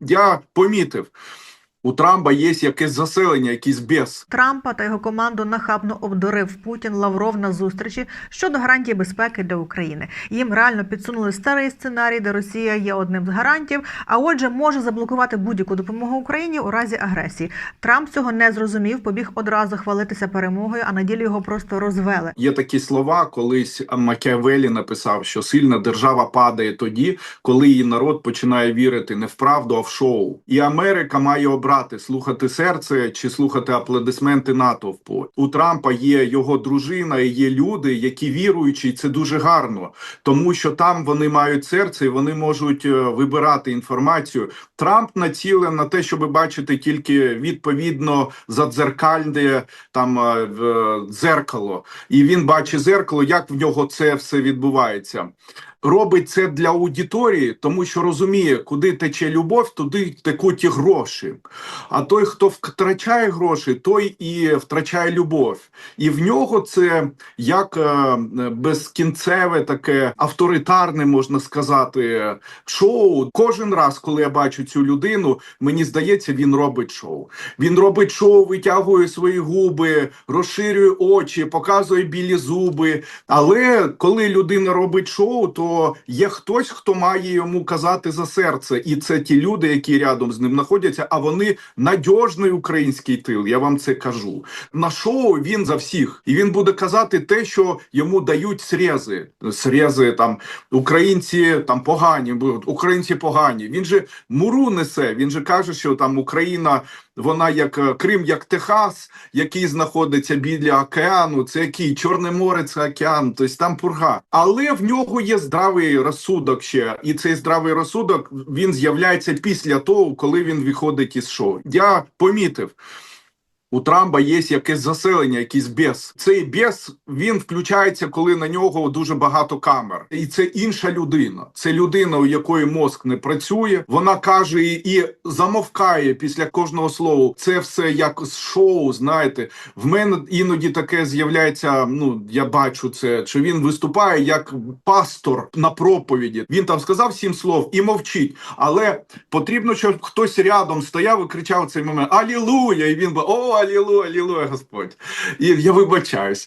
Я помітив, у Трампа є якесь заселення, якийсь бес. Трампа та його команду нахабно обдурив Путін Лавров на зустрічі щодо гарантій безпеки для України. Їм реально підсунули старий сценарій, де Росія є одним з гарантів, а отже, може заблокувати будь-яку допомогу Україні у разі агресії. Трамп цього не зрозумів, побіг одразу хвалитися перемогою, а на ділі його просто розвели. Є такі слова, колись Макіавелі написав, що сильна держава падає тоді, коли її народ починає вірити не в правду, а в шоу. І Америка має обрати слухати серце чи слухати аплодисменти натовпу. У Трампа є його дружина, і є люди, які віруючі, і це дуже гарно, тому що там вони мають серце і вони можуть е, вибирати інформацію. Трамп націлен на те, щоб бачити тільки відповідно задзеркальне там е, дзеркало, і він бачить зеркало, як в нього це все відбувається. Робить це для аудиторії, тому що розуміє, куди тече любов, туди текуть і гроші. А той, хто втрачає гроші, той і втрачає любов. І в нього це як е, безкінцеве, таке авторитарне, можна сказати, шоу. Кожен раз, коли я бачу цю людину, мені здається, він робить шоу. Він робить шоу, витягує свої губи, розширює очі, показує білі зуби. Але коли людина робить шоу, то є хтось, хто має йому казати за серце, і це ті люди, які рядом з ним знаходяться. А вони надіжний український тил. Я вам це кажу. На шоу він за всіх, і він буде казати те, що йому дають срези. Срези там українці там погані, українці погані. Він же муру несе. Він же каже, що там Україна. Вона як е, Крим, як Техас, який знаходиться біля океану. Це який Чорне море, це океан, тобто там пурга. Але в нього є здравий розсудок ще, і цей здравий розсудок він з'являється після того, коли він виходить із шоу. Я помітив. У Трампа є якесь заселення, якийсь бес. Цей бес він включається, коли на нього дуже багато камер, і це інша людина. Це людина, у якої мозк не працює. Вона каже і замовкає після кожного слова. Це все як з шоу. Знаєте, в мене іноді таке з'являється. Ну я бачу це, що він виступає як пастор на проповіді. Він там сказав сім слов і мовчить. Але потрібно, щоб хтось рядом стояв і кричав цей момент Алілуя! І він би о, алілуя, алілуя, Господь. І я вибачаюсь.